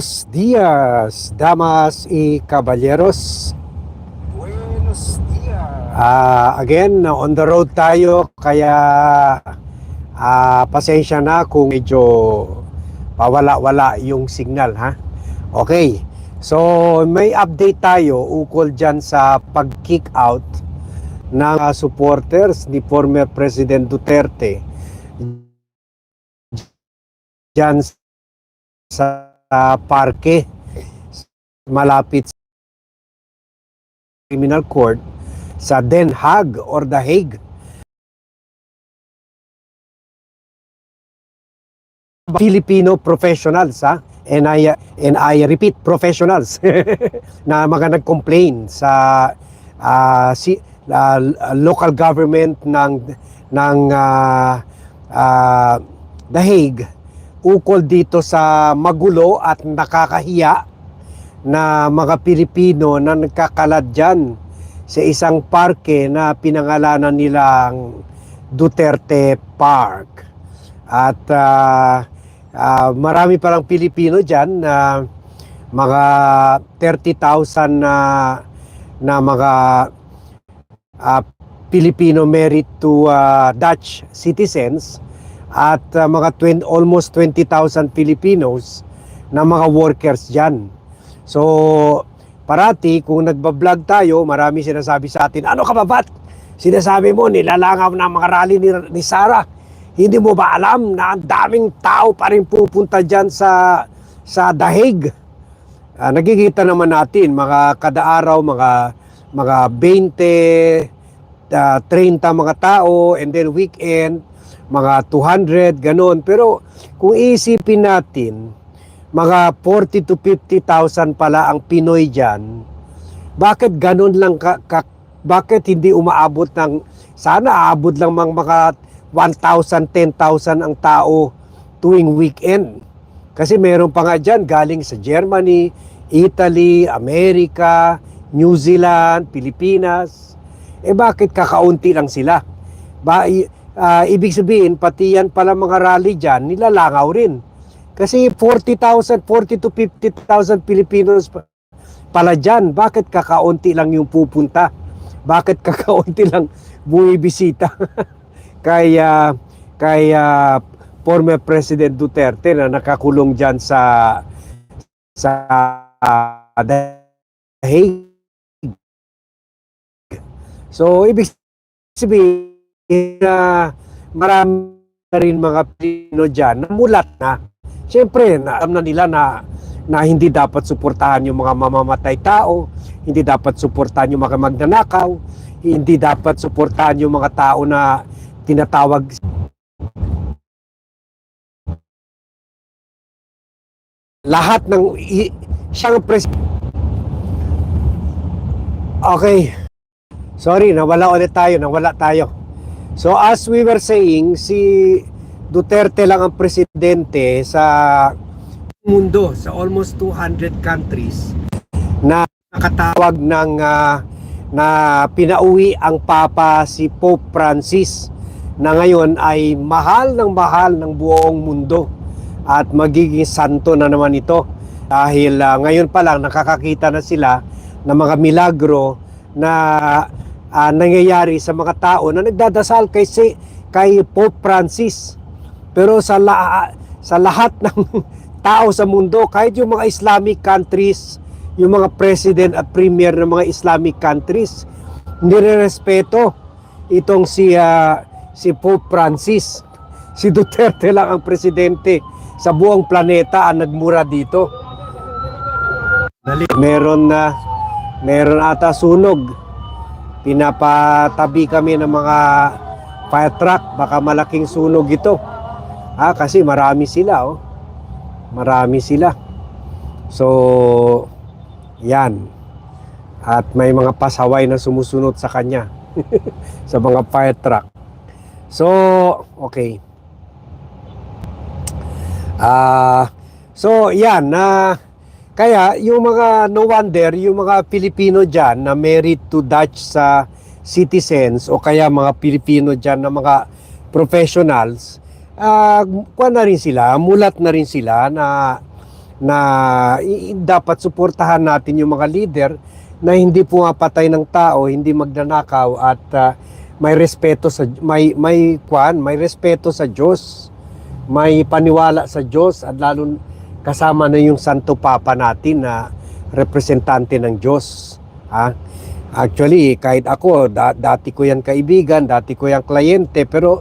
Buenos días, damas y caballeros. Buenos días. Ah, again, on the road tayo kaya ah, pasensya na kung medyo pawala-wala yung signal ha. Okay. So, may update tayo ukol dyan sa pag-kick out ng ah, supporters ni former President Duterte dyan sa parke malapit sa criminal court sa Den Haag or The Hague. Filipino professionals ha and I and I repeat professionals na mga nag-complain sa ah, si ah, local government ng ng ah, ah, The Hague ukol dito sa magulo at nakakahiya na mga Pilipino na nagkakalad dyan sa isang parke na pinangalanan nilang Duterte Park. At ah, ah, marami palang Pilipino dyan na mga 30,000 na na mga ah, Filipino married to ah, Dutch citizens at uh, mga 20, almost 20,000 Filipinos na mga workers dyan. So, parati kung nagbablog tayo, marami sinasabi sa atin, ano ka ba ba't? Sinasabi mo, nilalangaw na mga rally ni, ni Sara. Hindi mo ba alam na ang daming tao pa rin pupunta dyan sa, sa dahig? Ah, nagkikita naman natin, mga kada araw, mga, mga 20, ah, 30 mga tao, and then weekend, mga 200, ganun. Pero kung isipin natin, mga 40 to 50,000 pala ang Pinoy dyan, bakit ganun lang ka, ka- bakit hindi umaabot ng, sana aabot lang mga, mga 1,000, 10,000 ang tao tuwing weekend. Kasi meron pa nga dyan galing sa Germany, Italy, Amerika, New Zealand, Pilipinas. Eh bakit kakaunti lang sila? Ba, ah, ibig sabihin, pati yan pala mga rally dyan, nilalangaw rin. Kasi 40,000, 40 to 50,000 Filipinos pa- pala dyan. Bakit kakaunti lang yung pupunta? Bakit kakaunti lang bumibisita? kaya, kaya former President Duterte na nakakulong dyan sa sa uh, The Hague. So, ibig sabihin na marami na rin mga Pilipino dyan na mulat na. Siyempre, alam na nila na, na hindi dapat suportahan yung mga mamamatay tao, hindi dapat suportahan yung mga magnanakaw, hindi dapat suportahan yung mga tao na tinatawag lahat ng i- siyang pres Okay. Sorry, nawala ulit tayo, nawala tayo. So as we were saying, si Duterte lang ang presidente sa mundo, sa almost 200 countries na nakatawag ng ah, na pinauwi ang Papa si Pope Francis na ngayon ay mahal ng mahal ng buong mundo at magiging santo na naman ito. Dahil ah, ngayon pa lang nakakakita na sila ng mga milagro na ah, nangyayari sa mga tao na nagdadasal kay si, kay Pope Francis. Pero sa la, sa lahat ng tao sa mundo, kahit yung mga Islamic countries, yung mga president at premier ng mga Islamic countries, nirerespeto itong si ah, si Pope Francis. Si Duterte lang ang presidente sa buong planeta ang nagmura dito. Meron na meron ata sunog. Pinapatabi kami ng mga fire truck, baka malaking sunog ito. Ah, kasi marami sila oh. Marami sila. So, yan. At may mga pasaway na sumusunod sa kanya sa mga fire truck. So, okay. Ah, so yan na kaya yung mga no wonder yung mga Pilipino diyan na married to Dutch sa citizens o kaya mga Pilipino diyan na mga professionals ah kuha na rin sila, mulat na rin sila na na dapat suportahan natin yung mga leader na hindi pumapatay ng tao, hindi magnanakaw at ah, may respeto sa may may kwan, may respeto sa Diyos. May paniwala sa Diyos at lalo kasama na yung Santo Papa natin na representante ng Diyos. Ha? Actually, kahit ako, da- dati ko yan kaibigan, dati ko yan kliyente, pero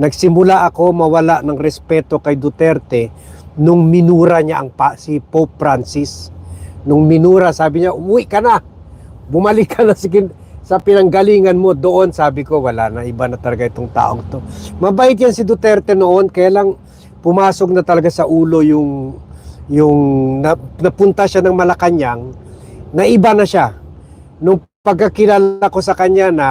nagsimula ako mawala ng respeto kay Duterte nung minura niya ang pa, si Pope Francis. Nung minura, sabi niya, umuwi ka na. Bumalik ka na sa, sa pinanggalingan mo doon. Sabi ko, wala na, iba na talaga itong taong to. Mabait yan si Duterte noon, kaya lang pumasok na talaga sa ulo yung yung na, napunta siya ng Malacanang, na iba na siya. Nung pagkakilala ko sa kanya na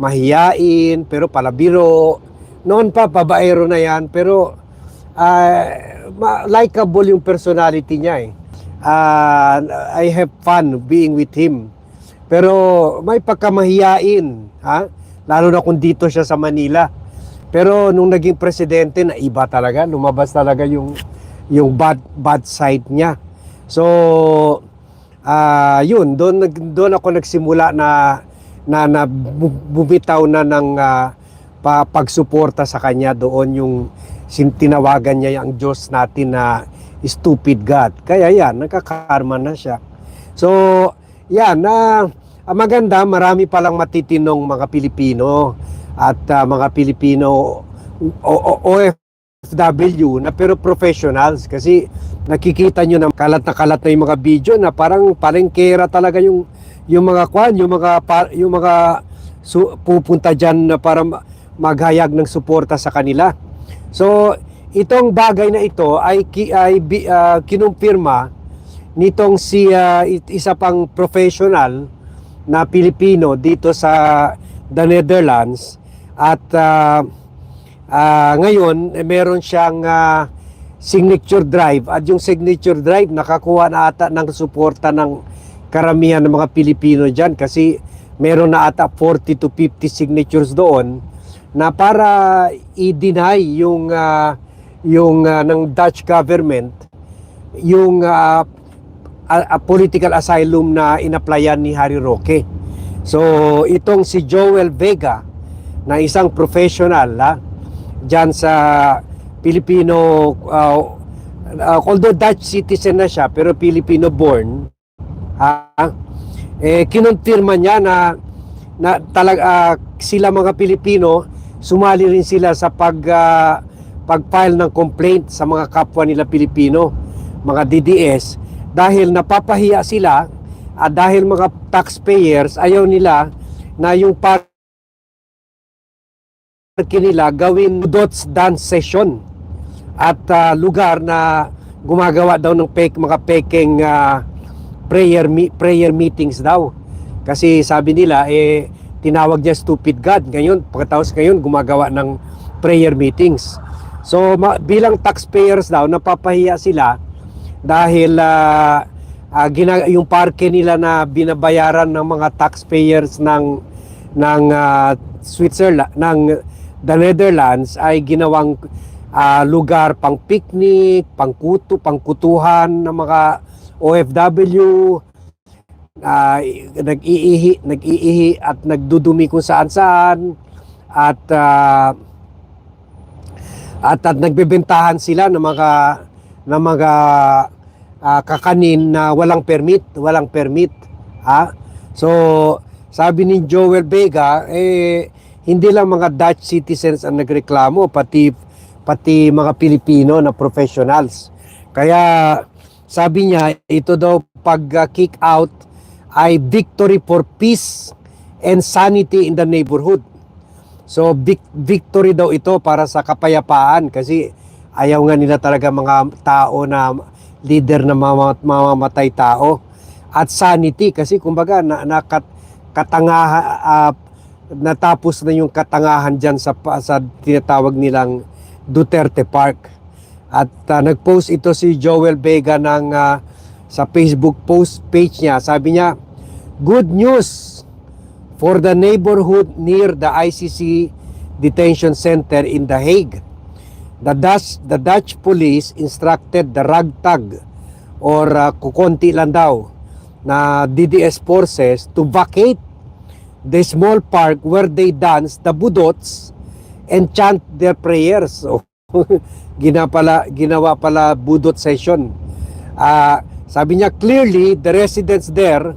mahiyain, pero palabiro, noon pa, babaero na yan, pero ma- likable yung personality niya eh. Ah, I have fun being with him. Pero may pagkamahiyain, ha? Lalo na kung dito siya sa Manila. Pero nung naging presidente, na iba talaga, lumabas talaga yung yung bad bad side niya. So ah yun, doon doon ako nagsimula na na, na bu- bumitaw na ng pa, pagsuporta sa kanya doon yung tinawagan niya ang Diyos natin na stupid God. Kaya yan, nagkakarma na siya. So, yan, na ang maganda, marami palang matitinong mga Pilipino at ah, mga Pilipino o, o, OFW na pero professionals kasi nakikita nyo na kalat na kalat na yung mga video na parang palengkera talaga yung yung mga kwan, yung mga yung mga su- pupunta diyan na para ma- maghayag ng suporta sa kanila. So, itong bagay na ito ay ay ah, kinumpirma nitong si it- isa pang professional na Pilipino dito sa the Netherlands at ah, ah, ngayon eh, meron siyang ah, signature drive at yung signature drive nakakuha na ata ng suporta ng karamihan ng mga Pilipino dyan kasi meron na ata 40 to 50 signatures doon na para i-deny yung ah, yung ah, ng Dutch government yung ah, a- a political asylum na inaplayan ni Harry Roque. So, itong si Joel Vega na isang professional ha, dyan sa Filipino, uh, uh, although Dutch citizen na siya, pero Filipino born, ha, eh, kinonfirma niya na, na talag, ah, sila mga Pilipino, sumali rin sila sa pag, ah, pag-file ng complaint sa mga kapwa nila Pilipino, mga DDS, dahil napapahiya sila at dahil mga taxpayers ayaw nila na yung parking nila gawin dots dance session at ah, lugar na gumagawa daw ng fake mga peking ah, prayer me- prayer meetings daw. Kasi sabi nila eh tinawag niya stupid god. Ngayon pagkatapos ngayon gumagawa ng prayer meetings. So ma- bilang taxpayers daw napapahiya sila dahil ah, ah, gina- yung parke nila na binabayaran ng mga taxpayers ng ng ah, Switzerland ng the Netherlands ay ginawang ah, lugar pang picnic, pangkuto, pangkutuhan ng mga OFW ah, nag-iihi, nag-iihi at nagdudumi kung saan-saan at ah, at, at nagbebentahan sila ng mga ng mga ah, kakanin na walang permit, walang permit. Ha? So, sabi ni Joel Vega, eh, hindi lang mga Dutch citizens ang nagreklamo, pati, pati mga Pilipino na professionals. Kaya, sabi niya, ito daw pag-kick out ay victory for peace and sanity in the neighborhood. So vic- victory daw ito para sa kapayapaan kasi ayaw nga nila talaga mga tao na leader na mama- mamamatay tao at sanity kasi kumbaga na, nakat katangaha ah, natapos na yung katangahan diyan sa sa tinatawag nilang Duterte Park. At ah, nag-post ito si Joel Vega ng ah, sa Facebook post page niya. Sabi niya, "Good news for the neighborhood near the ICC detention center in The Hague. The Dutch, the Dutch police instructed the ragtag or uh, kukonti lang daw na DDS forces to vacate the small park where they dance the budots and chant their prayers. So, gina pala, ginawa pala budot session. Ah, sabi niya clearly the residents there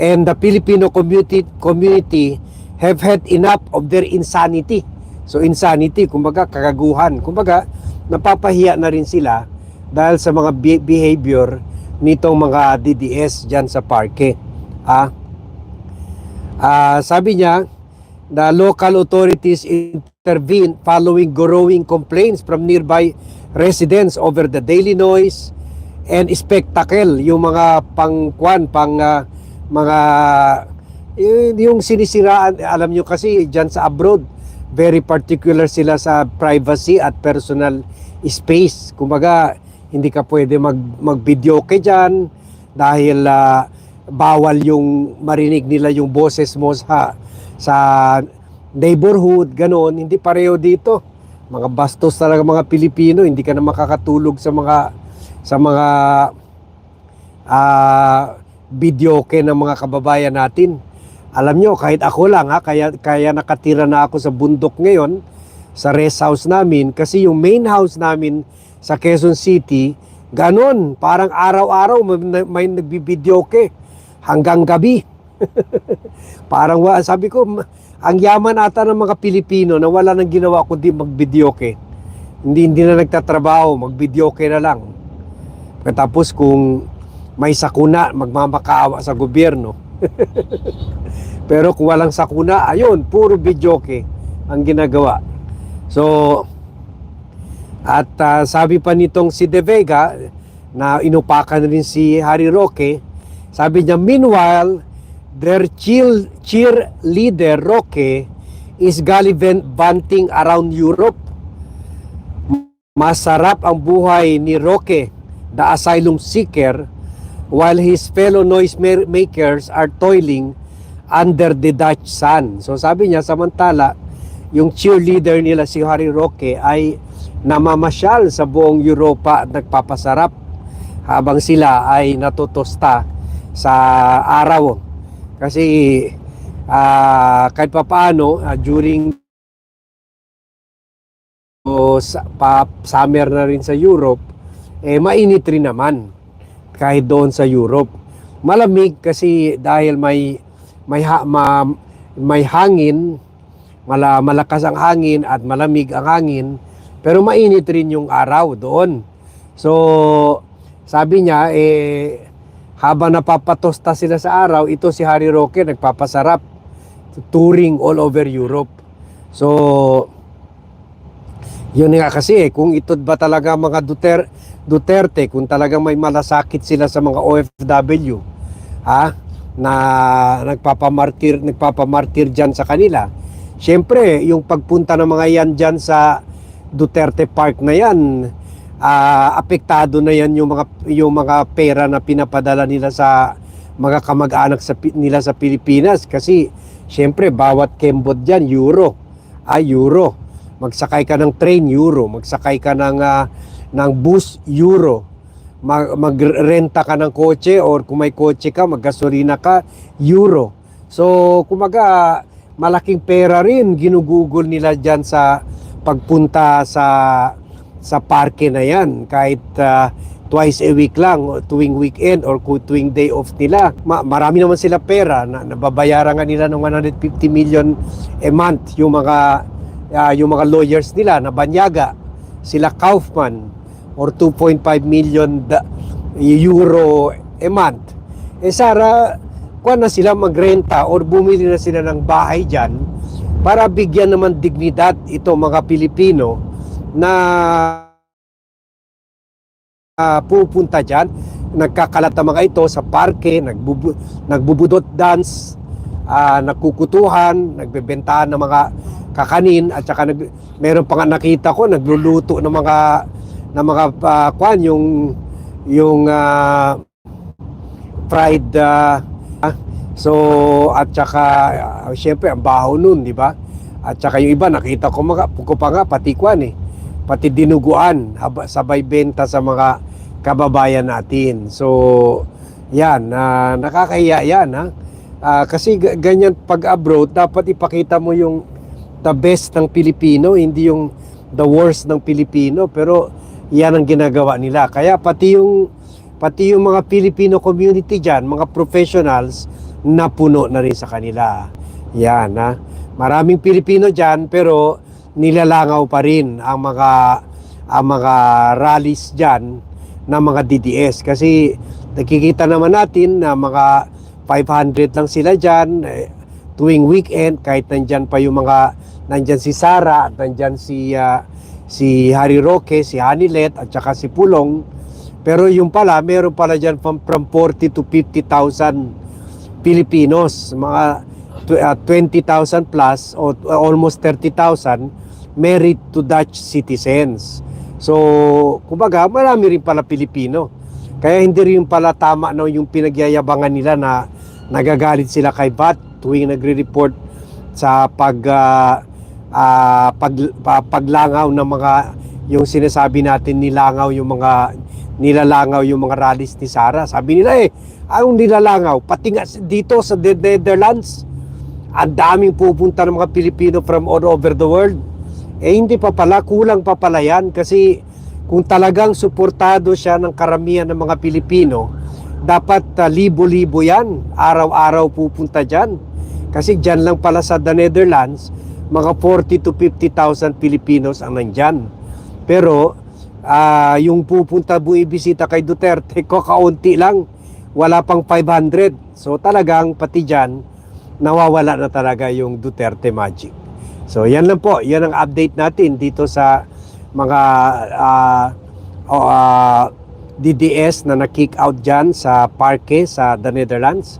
and the Filipino community community have had enough of their insanity. So insanity, kumbaga kagaguhan. Kumbaga napapahiya na rin sila dahil sa mga be- behavior nitong mga DDS diyan sa parke. Ah, Ah, sabi niya, the local authorities intervene following growing complaints from nearby residents over the daily noise and spectacle, yung mga pangkwan, pang ah, mga yung sinisiraan, alam nyo kasi dyan sa abroad, very particular sila sa privacy at personal space. Kumbaga, hindi ka pwede mag, mag-video ka dyan dahil ah, bawal yung marinig nila yung boses mo sa sa neighborhood, ganon. Hindi pareho dito. Mga bastos talaga mga Pilipino, hindi ka na makakatulog sa mga sa mga ah videoke ng mga kababayan natin. Alam nyo, kahit ako lang ha, kaya, kaya nakatira na ako sa bundok ngayon, sa rest house namin, kasi yung main house namin sa Quezon City, ganon, parang araw-araw may, may nagbibidyoke hanggang gabi. parang wa, sabi ko, "Ma- ang yaman ata ng mga Pilipino na wala nang ginawa kundi magbidyoke. Hindi, hindi na nagtatrabaho, magbidyoke na lang. Tapos kung may sakuna, magmamakaawa sa gobyerno. Pero kung walang sakuna, ayun, puro videoke ang ginagawa. So, at ah, sabi pa nitong si De Vega, na inupakan rin si Harry Roque, sabi niya, meanwhile, their cheer, cheerleader Roque is gallivanting around Europe. Masarap ang buhay ni Roque, the asylum seeker, while his fellow noise ma- makers are toiling under the Dutch sun. So sabi niya, samantala, yung cheerleader nila si Harry Roque ay namamasyal sa buong Europa at nagpapasarap habang sila ay natutosta sa araw. Kasi ah, kahit papaano ah, during o sa, pa, summer na rin sa Europe, eh mainit rin naman kahit doon sa Europe. Malamig kasi dahil may may ha, ma, may hangin, mala, malakas ang hangin at malamig ang hangin, pero mainit rin yung araw doon. So, sabi niya, eh, habang napapatosta sila sa araw, ito si Harry Roque nagpapasarap, touring all over Europe. So, yun nga kasi eh, kung ito ba talaga mga Duter, Duterte, kung talagang may malasakit sila sa mga OFW, ha, na nagpapamartir, nagpapamartir dyan sa kanila, syempre, yung pagpunta ng mga yan dyan sa Duterte Park na yan, ah, apektado na yan yung mga, yung mga pera na pinapadala nila sa mga kamag-anak sa, nila sa Pilipinas. Kasi syempre bawat kembot dyan euro. Ay euro. Magsakay ka ng train euro. Magsakay ka ng ah, ng bus euro. Mag, magrenta ka ng kotse or kung may kotse ka maggasolina ka euro. So kumaga malaking pera rin ginugugol nila dyan sa pagpunta sa sa parke na yan. Kahit ah, twice a week lang tuwing weekend or tuwing day off nila. Ma- marami naman sila pera na nababayaran nga nila ng 150 million a month yung mga ah, yung mga lawyers nila na banyaga. Sila Kaufman or 2.5 million euro a month. Eh Sara kuha na sila magrenta or bumili na sila ng bahay dyan para bigyan naman dignidad ito mga Pilipino na ah, pupunta dyan. Nagkakalat ang mga ito sa parke, nagbubu, nagbubudot dance, ah, nagkukutuhan, nagbebentahan ng mga kakanin at saka nag, meron pa nga nakita ko nagluluto ng mga ng mga ah, kwan yung yung ah, fried ah, so at saka ah, syempre ang baho nun, di ba? At saka yung iba nakita ko mga ko pa nga pati kwan eh pati dinuguan haba, sabay benta sa mga kababayan natin. So, yan, na nakakahiya yan. Ha? Ah, kasi ga- ganyan pag abroad, dapat ipakita mo yung the best ng Pilipino, hindi yung the worst ng Pilipino. Pero yan ang ginagawa nila. Kaya pati yung pati yung mga Filipino community diyan, mga professionals napuno na rin sa kanila. Yan ha. Maraming Pilipino diyan pero nilalangaw pa rin ang mga ang mga rallies diyan ng mga DDS kasi nakikita naman natin na mga 500 lang sila diyan eh, tuwing weekend kahit nandyan pa yung mga nandyan si Sara at nandyan si ah, si Harry Roque, si Hanilet at saka si Pulong. Pero yung pala meron pala diyan from, from 40 to 50,000 Filipinos. Mga tw- ah, 20,000 plus o almost 30,000 married to Dutch citizens. So, kumbaga, marami rin pala Pilipino. Kaya hindi rin pala tama no, yung pinagyayabangan nila na nagagalit sila kay VAT tuwing nagre-report sa pag ah, ah, pag, pa- paglangaw ng mga yung sinasabi natin nilangaw yung mga nilalangaw yung mga rallies ni Sara. Sabi nila eh, anong nilalangaw? Pati nga dito sa The Netherlands, ang daming pupunta ng mga Pilipino from all over the world. Eh hindi pa pala, kulang pa pala yan kasi kung talagang suportado siya ng karamihan ng mga Pilipino, dapat ah, libo-libo yan, araw-araw pupunta dyan. Kasi dyan lang pala sa The Netherlands, mga 40 to 50,000 Filipinos ang nandyan. Pero ah, yung pupunta buibisita kay Duterte, kakaunti lang, wala pang 500. So talagang pati dyan, nawawala na talaga yung Duterte magic. So yan lang po, yan ang update natin dito sa mga ah, o, ah, DDS na na-kick out dyan sa parke sa the Netherlands.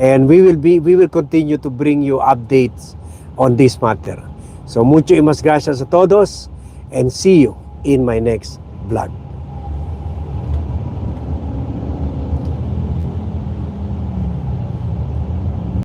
And we will be we will continue to bring you updates on this matter. So mucho y mas gracias a todos and see you in my next vlog.